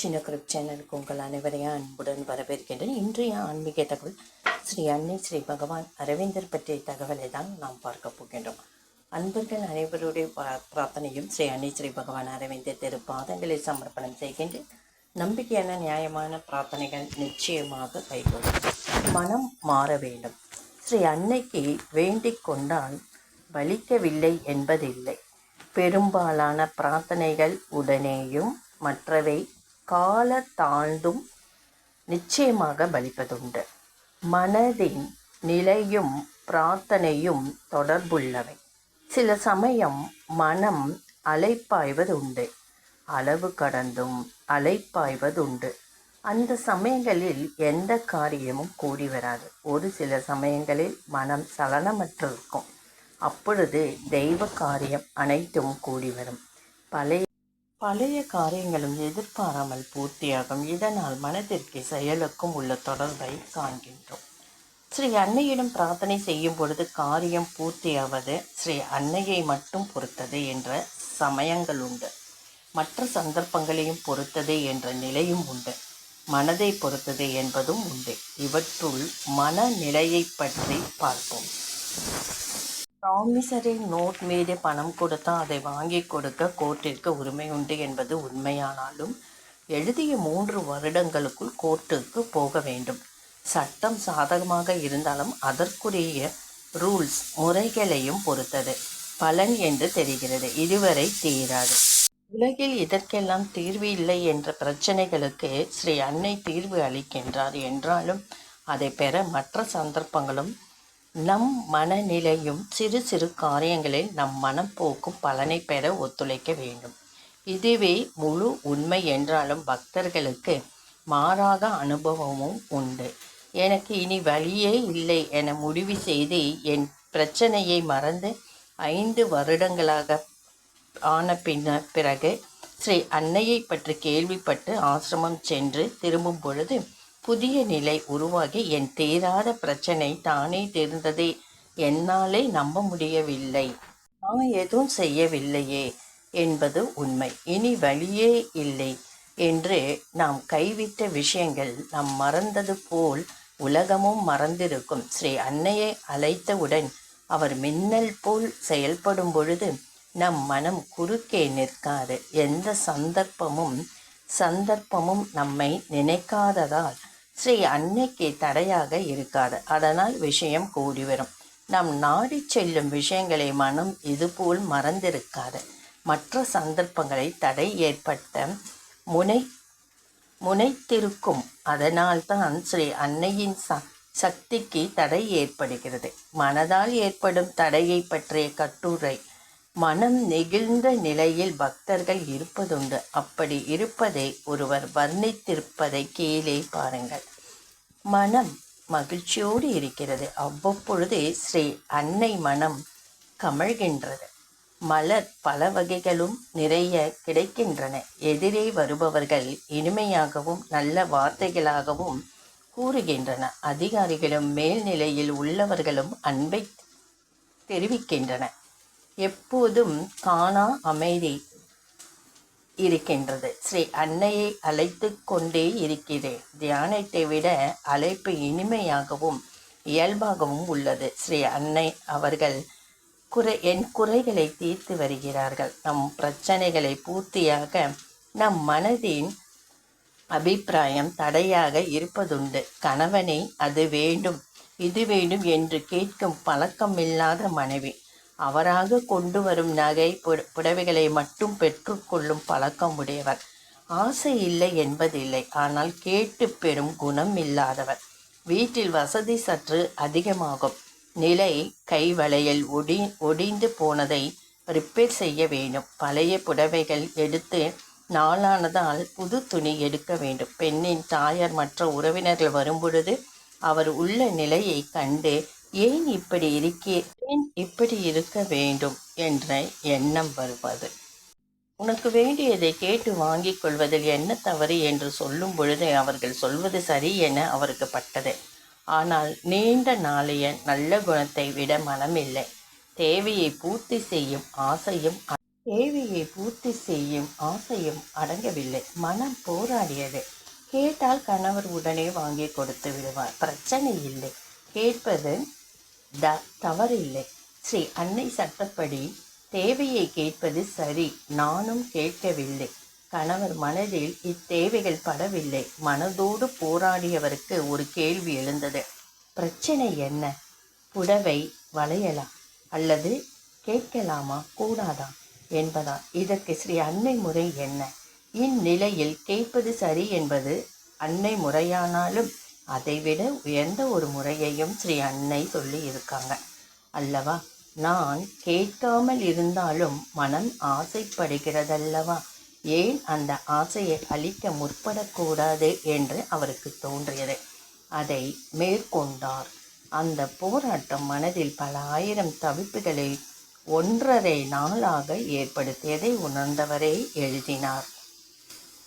சின்ன குரூப் சேனலுக்கு உங்கள் அனைவரையும் அன்புடன் வரவேற்கின்றேன். இன்றைய ஆன்மீக தகவல் ஸ்ரீ அன்னை ஸ்ரீ பகவான் அரவிந்தர் பற்றிய தகவலை தான் நாம் பார்க்க போகின்றோம். அன்பர்கள் அனைவருடைய பிரார்த்தனையும் ஸ்ரீ அன்னை ஸ்ரீ பகவான் அரவிந்தர் திரு பாதங்களில் சமர்ப்பணம் செய்கின்றேன். நம்பிக்கையான நியாயமான பிரார்த்தனைகள் நிச்சயமாக கைகூடும். மனம் மாற வேண்டும். ஸ்ரீ அன்னைக்கு வேண்டிக் கொண்டால் பலிக்கவில்லை என்பதில்லை. பெரும்பாலான பிரார்த்தனைகள் உடனேயும் மற்றவை கால தாழ்ந்தும் நிச்சயமாக பலிப்பதுண்டு. மனதின் நிலையும் பிரார்த்தனையும் தொடர்புள்ளவை. சில சமயம் மனம் அலைப்பாய்வதுண்டு. அளவு கடந்தும் அலைப்பாய்வதுண்டு. அந்த சமயங்களில் எந்த காரியமும் கூடி வராது. ஒரு சில சமயங்களில் மனம் சலனமற்றிருக்கும். அப்பொழுது தெய்வ காரியம் அனைத்தும் கூடி வரும். பழைய பழைய காரியங்களும் எதிர்பாராமல் பூர்த்தியாகும். இதனால் மனதிற்கு செயலுக்கும் உள்ள தொடர்பை காண்கின்றோம். ஸ்ரீ அன்னையிடம் பிரார்த்தனை செய்யும் பொழுது காரியம் பூர்த்தியாவது ஸ்ரீ அன்னையை மட்டும் பொறுத்தது என்ற சமயங்கள் உண்டு. மற்ற சந்தர்ப்பங்களையும் பொறுத்தது என்ற நிலையும் உண்டு. மனதை பொறுத்தது என்பதும் உண்டு. இவற்றுள் மனநிலையை பற்றி பார்ப்போம். ப்ராமிசரி நோட் மீது பணம் கொடுத்தா அதை வாங்கி கொடுக்க கோர்ட்டிற்கு உரிமை உண்டு என்பது உண்மையானாலும் எழுதிய மூன்று வருடங்களுக்குள் கோர்ட்டுக்கு போக வேண்டும். சட்டம் சாதகமாக இருந்தாலும் அதற்குரிய ரூல்ஸ் முறைகளையும் பொறுத்தது. பலன் என்று தெரிகிறது. இதுவரை தீராது. உலகில் இதற்கெல்லாம் தீர்வு இல்லை என்ற பிரச்சனைகளுக்கு ஸ்ரீ அன்னை தீர்வு அளிக்கின்றார் என்றாலும் அதை பெற மற்ற சந்தர்ப்பங்களும் நம் மனநிலையும் சிறு சிறு காரியங்களில் நம் மனம் போக்கும் பலனை பெற ஒத்துழைக்க வேண்டும். இதுவே முழு உண்மை என்றாலும் பக்தர்களுக்கு மாறாக அனுபவமும் உண்டு. எனக்கு இனி வழியே இல்லை என முடிவு செய்து என் பிரச்சனையை மறந்து ஐந்து வருடங்களாக ஆன பின்ன பிறகு ஸ்ரீ அன்னையை பற்றி கேள்விப்பட்டு ஆசிரமம் சென்று திரும்பும் பொழுது புதிய நிலை உருவாகி என் தீராத பிரச்சனை தானே தீர்ந்ததே. என்னாலே நம்ப முடியவில்லை. நான் எதுவும் செய்யவில்லையே என்பது உண்மை. இனி வழியே இல்லை என்று நாம் கைவிட்ட விஷயங்கள் நாம் மறந்தது போல் உலகமும் மறந்திருக்கும். ஸ்ரீ அன்னையை அழைத்தவுடன் அவர் மின்னல் போல் செயல்படும் பொழுது நம் மனம் குறுக்கே நிற்காது. எந்த சந்தர்ப்பமும் சந்தர்ப்பமும் நம்மை நினைக்காததால் ஸ்ரீ அன்னைக்கு தடையாக இருக்காது. அதனால் விஷயம் கூடி வரும் நாம் நாடி செல்லும் விஷயங்களை மனம் இதுபோல் மறந்திருக்காது. மற்ற சந்தர்ப்பங்களை தடை ஏற்பட்ட முனை முனைத்திருக்கும். அதனால்தான் ஸ்ரீ அன்னையின் ச சக்திக்கு தடை ஏற்படுகிறது. மனதால் ஏற்படும் தடையை பற்றிய கட்டுரை. மனம் நெகிழ்ந்த நிலையில் பக்தர்கள் இருப்பதுண்டு. அப்படி இருப்பதை ஒருவர் வர்ணித்திருப்பதை கீழே பாருங்கள். மனம் மகிழ்ச்சியோடு இருக்கிறது. அவ்வப்பொழுது ஸ்ரீ அன்னை மனம் கமழ்கின்றது. மலர் பல வகைகளும் நிறைய கிடைக்கின்றன. எதிரே வருபவர்கள் இனிமையாகவும் நல்ல வார்த்தைகளாகவும் கூறுகின்றன. அதிகாரிகளும் மேல்நிலையில் உள்ளவர்களும் அன்பை தெரிவிக்கின்றன. எப்போதும் காணா அமைதி இருக்கின்றது. ஸ்ரீ அன்னையை அழைத்து கொண்டே இருக்கிறேன். தியானத்தை விட அழைப்பு இனிமையாகவும் இயல்பாகவும் உள்ளது. ஸ்ரீ அன்னை அவர்கள் குறை என் குறைகளை தீர்த்து வருகிறார்கள். நம் பிரச்சனைகளை பூர்த்தியாக நம் மனதின் அபிப்பிராயம் தடையாக இருப்பதுண்டு. கணவனை அது வேண்டும் இது வேண்டும் என்று கேட்கும் பழக்கமில்லாத மனைவி. அவராக கொண்டு வரும் நகை புட- புடவைகளை மட்டும் பெற்றுக்கொள்ளும் பழக்கம் உடையவர். ஆசை இல்லை என்பதில்லை. ஆனால் கேட்டு பெறும் குணம் இல்லாதவர். வீட்டில் வசதி சற்று அதிகமாகும். நிலை கை வளையல் ஒடி ஒடிந்து போனதை ரிப்பேர் செய்ய வேண்டும். பழைய புடவைகள் எடுத்து நாளானதால் புது துணி எடுக்க வேண்டும். பெண்ணின் தாயார் மற்ற உறவினர்கள் வரும்பொழுது அவர் உள்ள நிலையை கண்டு ஏன் இப்படி இருக்கே ஏன் இப்படி இருக்க வேண்டும்? என்ற எண்ணம் வருவது. உனக்கு வேண்டியதை கேட்டு வாங்கிக் கொள்வதில் என்ன தவறு என்று சொல்லும் பொழுது அவர்கள் சொல்வது சரி என அவருக்கு பட்டது. ஆனால் நீண்ட நாளைய நல்ல குணத்தை விட மனமில்லை. தேவையை பூர்த்தி செய்யும் ஆசையும் தேவையை பூர்த்தி செய்யும் ஆசையும் அடங்கவில்லை. மனம் போராடியது. கேட்டால் கணவர் உடனே வாங்கி கொடுத்து விடுவார். பிரச்சனை இல்லை. கேட்பது த தவறில்லை. ஸ்ரீ அன்னை சட்டப்படி தேவையை கேட்பது சரி. நானும் கேட்கவில்லை. கணவர் மனதில் இத்தேவைகள் படவில்லை. மனதோடு போராடியவருக்கு ஒரு கேள்வி எழுந்தது. பிரச்சனை என்ன? புடவை வளையலாம் அல்லது கேட்கலாமா? கூடாதா? என்பதா இதற்கு ஸ்ரீ அன்னை முறை என்ன? இந்நிலையில் கேட்பது சரி என்பது அன்னை முறையானாலும் அதைவிட உயர்ந்த ஒரு முறையையும் ஸ்ரீ அன்னை சொல்லி இருக்காங்க அல்லவா? நான் கேட்காமல் இருந்தாலும் மனம் ஆசைப்படுகிறதல்லவா? ஏன் அந்த ஆசையை அழிக்க முற்படக்கூடாது என்று அவருக்கு தோன்றியது. அதை மேற்கொண்டார். அந்த போராட்டம் மனதில் பல ஆயிரம் தவிப்புகளை ஒன்றரை நாளாக ஏற்படுத்தியதை உணர்ந்தவரே எழுதினார்.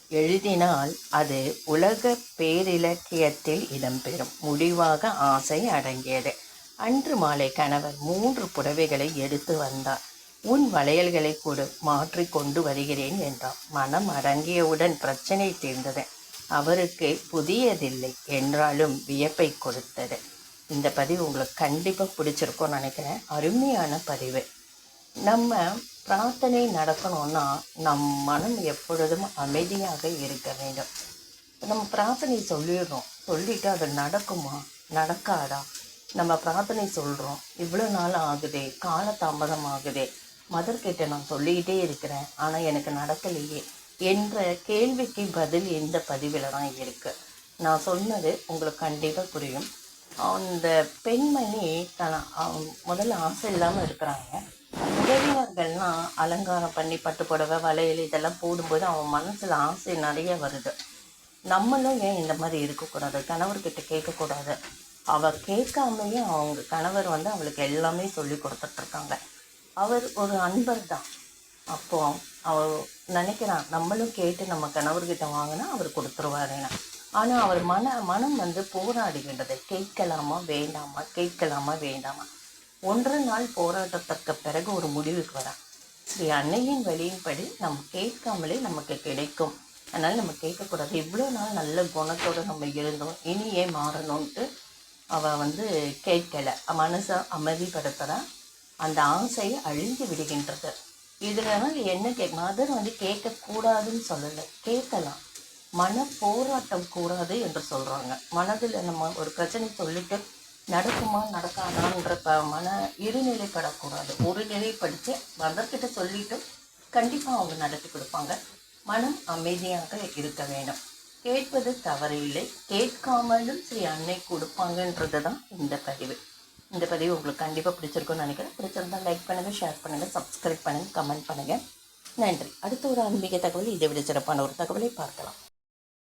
எழுதினால் அது உலக பேரிலக்கியத்தில் இடம்பெறும். முடிவாக ஆசை அடங்கியது. அன்று மாலை கணவர் மூன்று புடவைகளை எடுத்து வந்தார். உன் வளையல்களை கொடு மாற்றி கொண்டு வருகிறேன் என்றார். மனம் அடங்கியவுடன் பிரச்சனை தீர்ந்தது. அவருக்கு புதியதில்லை என்றாலும் வியப்பை கொடுத்தது. இந்த பதிவு உங்களுக்கு கண்டிப்பாக பிடிச்சிருக்கும்னு நினைக்கிறேன். அருமையான பதிவு. நம்ம பிரார்த்தனை நடக்கணும்னா நம் மனம் எப்பொழுதும் அமைதியாக இருக்க வேண்டும். நம்ம பிரார்த்தனை சொல்லிடுறோம். சொல்லிட்டு அது நடக்குமா? நடக்காதா? நம்ம பிரார்த்தனை சொல்கிறோம் இவ்வளோ நாள் ஆகுதே. காலதாமதம் ஆகுதே. மதர்கிட்ட நான் சொல்லிக்கிட்டே இருக்கிறேன். ஆனால் எனக்கு நடக்கலையே என்ற கேள்விக்கு பதில் இந்த பதிவில் தான் இருக்குது நான் சொன்னது உங்களுக்கு கண்டிப்பாக புரியும். அந்த பெண்மணி தன அவ- முதல்ல ஆசை இல்லாமல் இருக்கிறாங்க. உறவினர்கள்லாம் அலங்காரம் பண்ணி பட்டு புடவை வளையல் இதெல்லாம் போடும்போது அவன் மனசில் ஆசை நிறைய வருது. நம்மளும் ஏன் இந்த மாதிரி இருக்கக்கூடாது? கணவர்கிட்ட கேட்கக்கூடாது. அவள் கேட்காமயே அவங்க கணவர் வந்து அவளுக்கு எல்லாமே சொல்லி கொடுத்துட்ருக்காங்க. அவர் ஒரு அன்பர் தான். அப்போ அவ நினைக்கிறான் நம்மளும் கேட்டு நம்ம கணவர்கிட்ட வாங்கினா அவர் கொடுத்துருவாருன்னு ஆனால் அவர் மன மனம் வந்து போராடுகின்றது கேட்கலாமா வேண்டாமா கேட்கலாமா வேண்டாமா? ஒன்றரை நாள் போராட்டத்திற்கு பிறகு ஒரு முடிவுக்கு வரா. ஸ்ரீ அன்னையின் வழியின்படி நம்ம கேட்காமலே நமக்கு கிடைக்கும். அதனால் நம்ம கேட்கக்கூடாது. இவ்வளோ நாள் நல்ல குணத்தோடு நம்ம இருந்தோம். இனி ஏன் மாறணும்ன்ட்டு அவள் வந்து கேட்கலை. மனசை அமைதிப்படுத்துகிறா அந்த ஆசையை அழிந்து விடுகின்றது. இதனால் என்ன கே மதர் வந்து கேட்கக்கூடாதுன்னு சொல்லலை. கேட்கலாம். மன போராட்டம் கூடாது என்று சொல்கிறாங்க மனதில் நம்ம ஒரு பிரச்சனை சொல்லிட்டு நடக்குமா நடக்காதான்ற ப மன இருநிலைப்படக்கூடாது ஒரு நிலைப்படுத்தி மதர்கிட்ட சொல்லிட்டு கண்டிப்பாக அவங்க நடத்தி கொடுப்பாங்க. மனம் அமைதியாக இருக்க வேண்டும். கேட்பது தவறில்லை கேட்காமலும் சரி அன்னை கொடுப்பாங்கன்றது தான் இந்த பதிவு. இந்த பதிவு உங்களுக்கு கண்டிப்பாக பிடிச்சிருக்கும்னு நினைக்கிறேன். பிடிச்சிருந்தா லைக் பண்ணுங்கள் ஷேர் பண்ணுங்கள் சப்ஸ்கிரைப் பண்ணுங்கள் கமெண்ட் பண்ணுங்கள் நன்றி. அடுத்த ஒரு ஆன்மீக தகவல் இதை விட சிறப்பான ஒரு தகவலை பார்க்கலாம்.